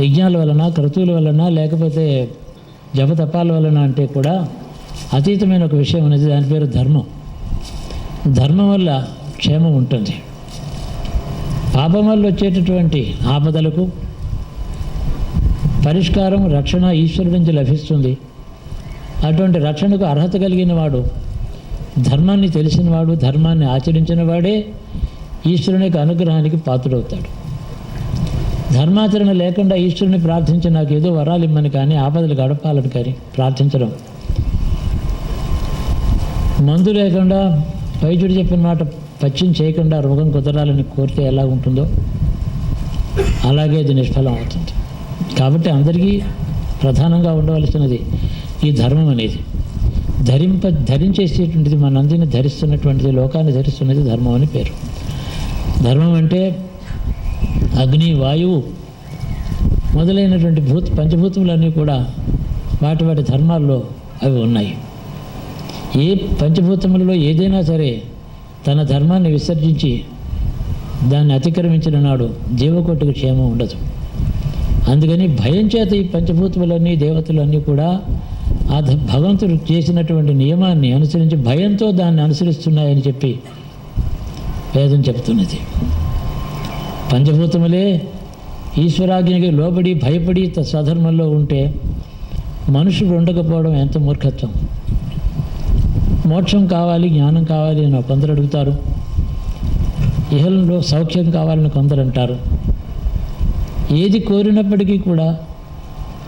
యజ్ఞాల వలన క్రతువుల వలన లేకపోతే జపతపాల వలన అంటే కూడా అతీతమైన ఒక విషయం అనేది దాని పేరు ధర్మం. ధర్మం వల్ల క్షేమం ఉంటుంది. పాపం వల్ల వచ్చేటటువంటి ఆపదలకు పరిష్కారం రక్షణ ఈశ్వరుడి నుంచి లభిస్తుంది. అటువంటి రక్షణకు అర్హత కలిగిన వాడు ధర్మాన్ని తెలిసినవాడు ధర్మాన్ని ఆచరించిన వాడే ఈశ్వరుని యొక్క అనుగ్రహానికి పాత్రుడవుతాడు. ధర్మాచరణ లేకుండా ఈశ్వరుని ప్రార్థించి నాకు ఏదో వరాలు ఇమ్మని కానీ ఆపదలు గడపాలని కానీ ప్రార్థించడం. మందు లేకుండా వైద్యుడు చెప్పిన మాట పచ్చిం చేయకుండా రోగం కుదరాలని కోరితే ఎలా ఉంటుందో అలాగే అది నిష్ఫలం అవుతుంది. కాబట్టి అందరికీ ప్రధానంగా ఉండవలసినది ఈ ధర్మం అనేది. ధరింప ధరించేసేటువంటిది మనందరినీ ధరిస్తున్నటువంటిది లోకాన్ని ధరిస్తున్నది ధర్మం అని పేరు. ధర్మం అంటే అగ్ని వాయువు మొదలైనటువంటి భూత పంచభూతములన్నీ కూడా వాటి వాటి ధర్మాల్లో అవి ఉన్నాయి. ఏ పంచభూతములలో ఏదైనా సరే తన ధర్మాన్ని విసర్జించి దాన్ని అతిక్రమించిన నాడు జీవకోటికి క్షేమం ఉండదు. అందుకని భయం చేత ఈ పంచభూతములన్నీ దేవతలన్నీ కూడా ఆ భగవంతుడు చేసినటువంటి నియమాన్ని అనుసరించి భయంతో దాన్ని అనుసరిస్తున్నాయని చెప్పి వేదం చెప్తున్నది పంచభూతములే ఈశ్వరాజ్ఞకి లోబడి భయపడి త- ఉంటే మనుషుడు ఉండకపోవడం ఎంత మూర్ఖత్వం? మోక్షం కావాలి జ్ఞానం కావాలి అని కొందరు అడుగుతారు. ఇహలంలో సౌఖ్యం కావాలని కొందరు అంటారు. ఏది కోరినప్పటికీ కూడా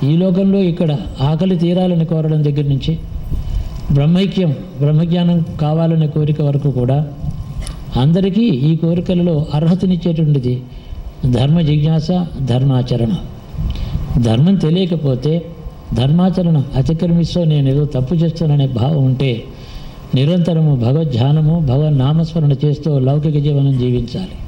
ఈ లోకంలో ఇక్కడ ఆకలి తీరాలని కోరడం దగ్గర నుంచి బ్రహ్మైక్యం బ్రహ్మజ్ఞానం కావాలనే కోరిక వరకు కూడా అందరికీ ఈ కోరికలలో అర్హతనిచ్చేటువంటిది ధర్మ జిజ్ఞాస ధర్మాచరణ. ధర్మం తెలియకపోతే ధర్మాచరణ అతిక్రమిస్తూ నేను ఏదో తప్పు చేస్తాననే భావం ఉంటే నిరంతరము భగవద్ధ్యానము భగవన్ నామస్మరణ చేస్తూ లౌకిక జీవనం జీవించాలి.